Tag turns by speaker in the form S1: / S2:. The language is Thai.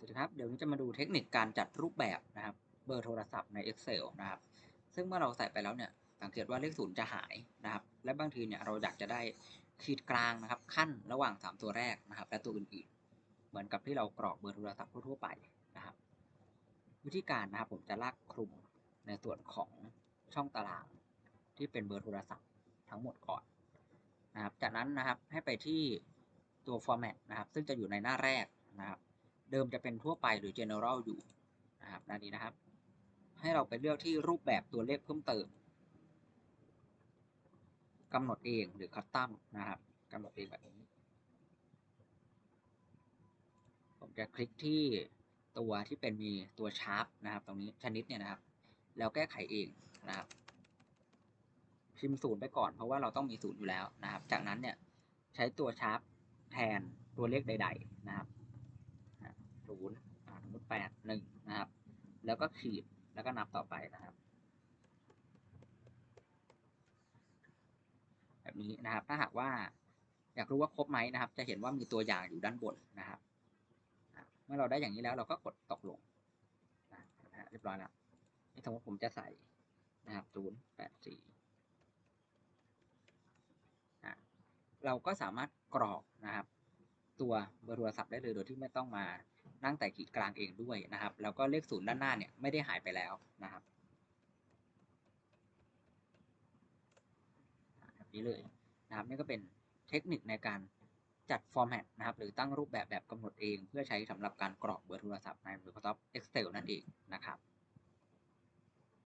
S1: สวัสดีครับ เดี๋ยวนี้จะมาดูเทคนิคการจัดรูปแบบนะครับ เบอร์โทรศัพท์ใน Excel นะครับ ซึ่งเมื่อเราใส่ไปแล้วเนี่ยสังเกตว่าเลขศูนย์จะหายนะครับ และบางทีเนี่ยเราอยากจะได้ขีดกลางนะครับ ขั้นระหว่าง 3 ตัวแรกนะครับ และตัวอื่นๆ เหมือนกับที่เรากรอกเบอร์โทรศัพท์ทั่วๆไปนะครับ วิธีการนะครับผมจะลากคลุมในส่วนของช่องตารางที่เป็นเบอร์โทรศัพท์ทั้งหมดก่อนนะครับ จากนั้นนะครับให้ไปที่ตัว format นะครับ ซึ่งจะอยู่ในหน้าแรกนะครับ เดิมจะเป็นทั่วไปหรือ general อยู่นะครับหน้านนี้นะครับ ให้เราไปเลือกที่รูปแบบตัวเลขเพิ่มเติมกำหนดเองหรือ custom นะครับกำหนดเองแบบนี้ ผมจะคลิกที่ตัวที่เป็นมีตัวชาร์ปนะครับ ตรงนี้ชนิดเนี่ยนะครับ แล้วแก้ไขเองนะครับพิมพ์ศูนย์ไปก่อนเพราะว่าเราต้องมีศูนย์อยู่แล้วนะครับ จากนั้นเนี่ยใช้ตัวชาร์ปแทนตัวเลขใด ๆ นะครับ ศูนย์สมมติแปดหนึ่งนะครับ แล้วก็ขีดแล้วก็นับต่อไปนะครับ แบบนี้นะครับ ถ้าหากว่าอยากรู้ว่าครบไหมนะครับ จะเห็นว่ามีตัวอย่างอยู่ด้านบนนะครับ เมื่อเราได้อย่างนี้แล้วเราก็กดตกลงนะเรียบร้อยแล้วสมมติผมจะใส่นะครับศูนย์แปดสี่เราก็สามารถกรอกนะครับ ตัวเบอร์โทรศัพท์ได้เลยโดยที่ไม่ต้องมา นั่งแต่ขีดกลางเองด้วยนะครับ แล้วก็เลขศูนย์ด้านหน้าเนี่ยไม่ได้หายไปแล้วนะครับแบบนี้เลยนะครับนี่ก็เป็นเทคนิคในการจัดฟอร์แมตนะครับ หรือตั้งรูปแบบแบบกำหนดเอง เพื่อใช้สำหรับการกรอกเบอร์โทรศัพท์ใน Microsoft Excel นั่นเองนะครับ